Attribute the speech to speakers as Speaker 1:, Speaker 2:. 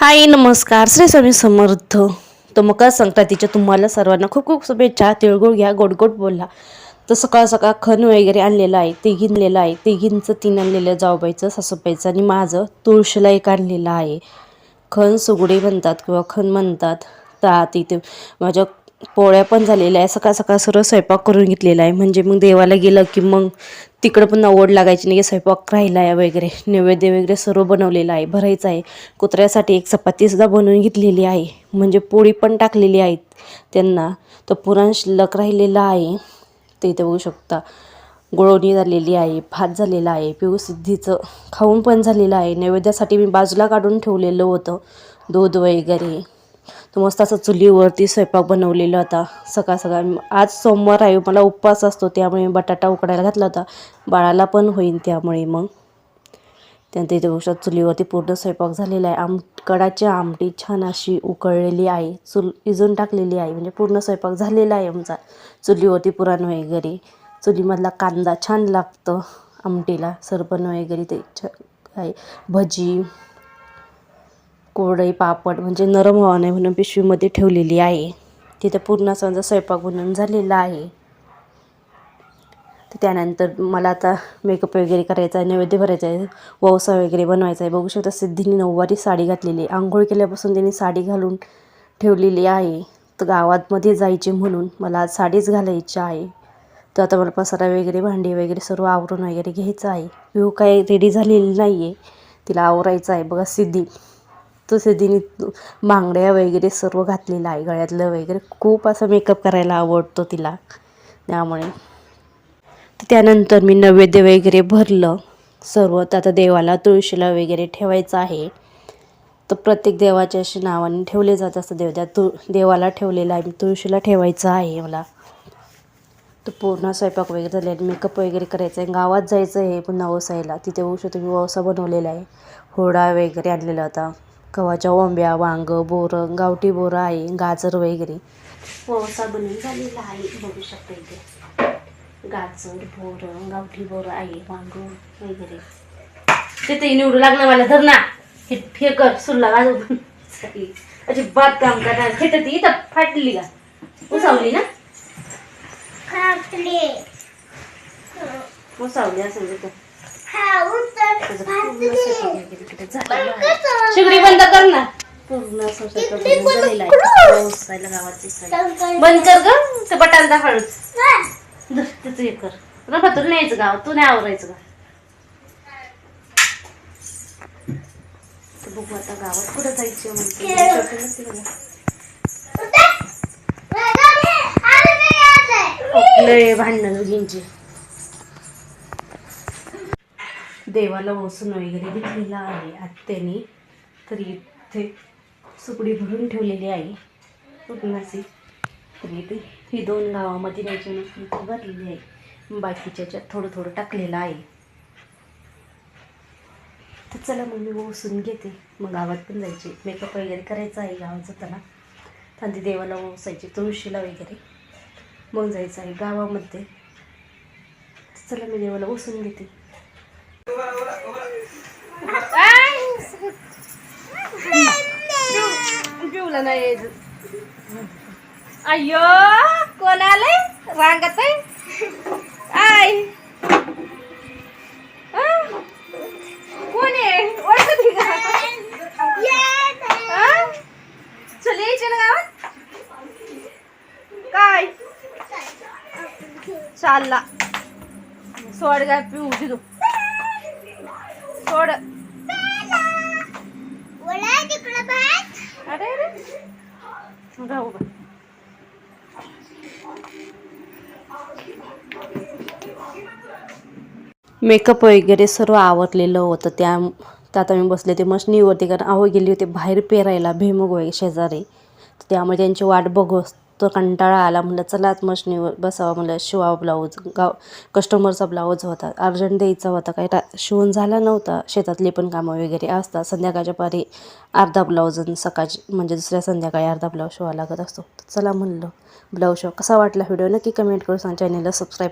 Speaker 1: हाय नमस्कार. श्री स्वामी समर्थ. तर मकर संक्रांतीच्या तुम्हाला सर्वांना खूप खूप शुभेच्छा. तिळगुळ घ्या गोडगोड बोला. तर सकाळ सकाळ खण वगैरे आणलेलं आहे. ते घेतलेलं आहे. ते घेणचं तीन आणलेलं जाऊबाईचं सासूबाईचं आणि माझं. तुळशीला एक आणलेलं आहे. खण सुगडे म्हणतात किंवा खण म्हणतात. ता तिथे माझ्या पोळ्या पण झालेल्या आहे सकाळ सकाळ सर्व स्वयंपाक करून घेतलेला आहे. म्हणजे मग देवाला गेलं की मग तिकडं पण ओढ लागायची नाही की स्वयंपाक राहिला आहे वगैरे. नैवेद्य वगैरे सर्व बनवलेलं आहे भरायचं आहे. कुत्र्यासाठी एक चपातीसुद्धा बनवून घेतलेली आहे. म्हणजे पोळी पण टाकलेली आहेत त्यांना. तर पुराण शिल्लक राहिलेला आहे. ते इथे बघू शकता गुळवणी झालेली आहे भात झालेला आहे पिऊ सिद्धीचं खाऊन पण झालेलं आहे. नैवेद्यासाठी मी बाजूला काढून ठेवलेलं होतं दूध वगैरे. तो मस्त असं चुलीवरती स्वयंपाक बनवलेला होता सकाळ सकाळ. आज सोमवार आहे मला उपवास असतो त्यामुळे मी बटाटा उकडायला घातला होता. बाळाला पण होईल त्यामुळे मग. त्यानंतर इथे बघू चुलीवरती पूर्ण स्वयंपाक झालेला आहे. आम कडाची आमटी छान अशी उकळलेली आहे. चुल इजून टाकलेली आहे. म्हणजे पूर्ण स्वयंपाक झालेला आहे आमचा. चुलीवरती पुराण वगैरे. चुलीमधला कांदा छान लागतं आमटीला. सरपण वगैरे ते छ आहे भजी. कोरडई पापड म्हणजे नरम व्हावा नाही म्हणून पिशवीमध्ये ठेवलेली आहे. तिथं पूर्ण असं माझा स्वयंपाक बनवून झालेला आहे. तर त्यानंतर मला आता मेकअप वगैरे करायचा आहे नैवेद्य भरायचा आहे ववसा वगैरे बनवायचा आहे. बघू शकता सिद्धीने नऊवारी साडी घातलेली आहे. आंघोळ केल्यापासून त्यांनी साडी घालून ठेवलेली आहे. तर गावातमध्ये जायचे म्हणून मला आज साडीच घालायची आहे. तर आता मला पसारा वगैरे भांडी वगैरे सर्व आवरून वगैरे घ्यायचं आहे. पिऊ काय रेडी झालेली नाही आहे तिला आवरायचं आहे. बघा सिद्धी तसे तिने बांगड्या वगैरे सर्व घातलेलं आहे गळ्यातलं वगैरे. खूप असं मेकअप करायला आवडतो तिला. त्यामुळे. तर त्यानंतर मी नैवेद्य वगैरे भरलं. सर्व तर आता देवाला तुळशीला वगैरे ठेवायचं आहे. तर प्रत्येक देवाच्या अशी नावाने ठेवले जात असतं देवद्या तुळ तु देवाला ठेवलेलं आहे तुळशीला ठेवायचं आहे मला. तर पूर्ण स्वयंपाक वगैरे झाले मेकअप वगैरे करायचं आहे गावात जायचं आहे पुन्हा वसायला तिथे औषध शकतो मी वसा बनवलेला आहे. होडा वगैरे आणलेला होता. गव्हाच्या ओंब्या वांगं बोरं गावठी बोरं आहे गाजर वगैरे. वसा बनवून झालेला आहे बघू शकता इथे. गाजर बोरं गावठी बोरं आहे वांग वगैरे. तिथे निवडू लागलं मला धर ना. हे हे कर सुरला वाजव अजिबात काम करणार. खेटत इथं फाटली का? उसावली ना? उसावली असं तिथं. शिगडी बंद कर ना. पूर्ण झालेला आहे. बंद कर ग. ते बटान दाखवच त्याचं हे कर. रफा तुला न्यायचं गाव. तू नाही आवरायचं तर बघू आता गावात कुठं जायचं म्हणते. भांडणं दोघींची देवाला वसून वगैरे घेतलेला आहे आत्याने. तर इथे सुकडी भरून ठेवलेली आहे. पूर्णाची तर इथे ही दोन गावामध्ये न्यायची नसून भरलेली आहे. बाकीच्याच्यात थोडं थोडं टाकलेलं आहे. तर चला मग मी ओसून घेते. मग गावात पण जायचे. मेकअप वगैरे करायचा आहे गावात जाताना आणि देवाला ओसायची तुळशीला वगैरे. मग जायचं आहे गावामध्ये. चला मी देवाला ओसून घेते. पिवला नाही अय्यो कोण आलंय रांगत आहे आय आ? कोण आहे ओळखत का आ? चल यायचे ना गावात काय चालला सोड काय पिऊ तू सोड. अरे अरे. राहू बा मेकअप वगैरे सर्व आवरलेलं होतं. त्या त्यात आम्ही बसले ते मशनीवरती कारण आहो गेली होती बाहेर पेरायला भुईमुग वगैरे शेजारी. तर त्यामुळे त्यांची वाट बघू तो कंटाळा आला. म्हणलं चला मशनीवर बसावं. म्हणलं शिवा ब्लाऊज गाव कस्टमरचा ब्लाऊज होता. अर्जंट द्यायचा होता. काही टा शिवून झाला नव्हता. शेतातली पण कामं वगैरे असतात. संध्याकाळच्या पारी अर्धा ब्लाऊज आणि सकाळची म्हणजे दुसऱ्या संध्याकाळी अर्धा ब्लाऊज शिवा लागत असतो. चला म्हणलं ब्लाऊज शिवा. कसा वाटला व्हिडिओ? नक्की कमेंट करून सांग. चॅनलला सबस्क्राईब